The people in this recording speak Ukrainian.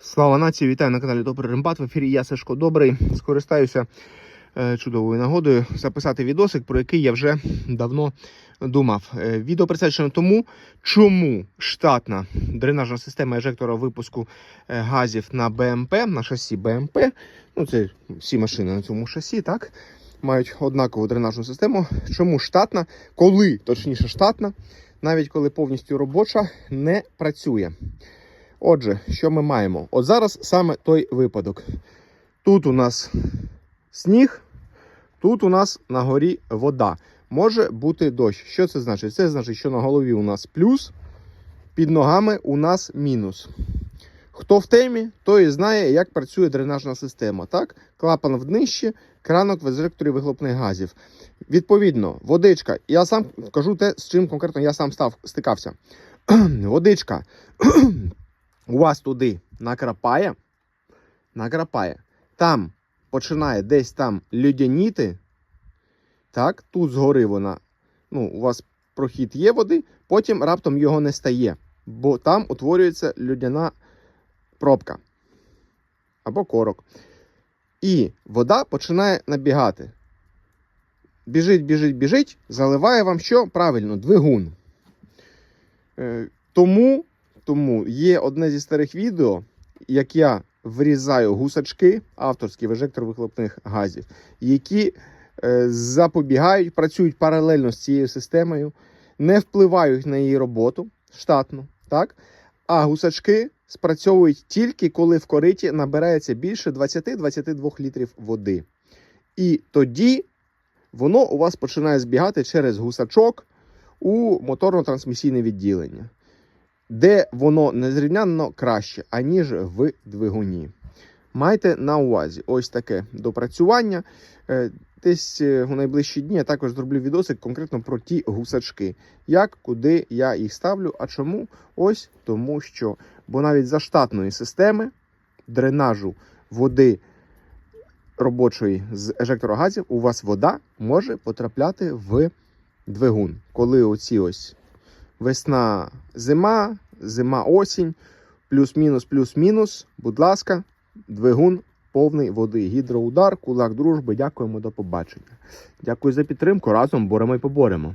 Слава нації, вітаю на каналі Добрий Рембат. В ефірі я Сашко Добрий. Скористаюся е, чудовою нагодою записати відосик, про який я вже давно думав. Е, Відео присвячено тому, чому штатна дренажна система ежектора випуску е, газів на БМП, на шасі БМП. Ну, це всі машини на цьому шасі, так? Мають однакову дренажну систему. Чому штатна, коли точніше штатна, навіть коли повністю робоча, не працює. Отже, що ми маємо? От зараз саме той випадок. Тут у нас сніг, тут у нас на горі вода. Може бути дощ. Що це значить? Це значить, що на голові у нас плюс, під ногами у нас мінус. Хто в темі, той і знає, як працює дренажна система. Так? Клапан в днищі, кранок в езеректорі вихлопних газів. Відповідно, водичка. Я сам кажу те, з чим конкретно я сам став, стикався. водичка у вас туди накрапає, накрапає, там починає десь там людяніти, так, тут згори вона, ну, у вас прохід є води, потім раптом його не стає, бо там утворюється людяна пробка або корок. І вода починає набігати. Біжить, біжить, біжить, заливає вам що? Правильно, двигун. Е, тому тому є одне зі старих відео, як я врізаю гусачки, авторський вижектор вихлопних газів, які е, запобігають, працюють паралельно з цією системою, не впливають на її роботу штатно, так? а гусачки спрацьовують тільки коли в кориті набирається більше 20-22 літрів води. І тоді воно у вас починає збігати через гусачок у моторно-трансмісійне відділення де воно незрівнянно краще, аніж в двигуні. Майте на увазі ось таке допрацювання. Е, Десь е, у найближчі дні я також зроблю відосик конкретно про ті гусачки. Як, куди я їх ставлю. А чому? Ось тому що. Бо навіть за штатної системи дренажу води робочої з ежектора газів у вас вода може потрапляти в двигун. Коли оці ось весна, зима, зима, осінь, плюс-мінус, плюс-мінус. Будь ласка, двигун повний води. Гідроудар, кулак дружби. Дякуємо, до побачення. Дякую за підтримку. Разом боремо і поборемо.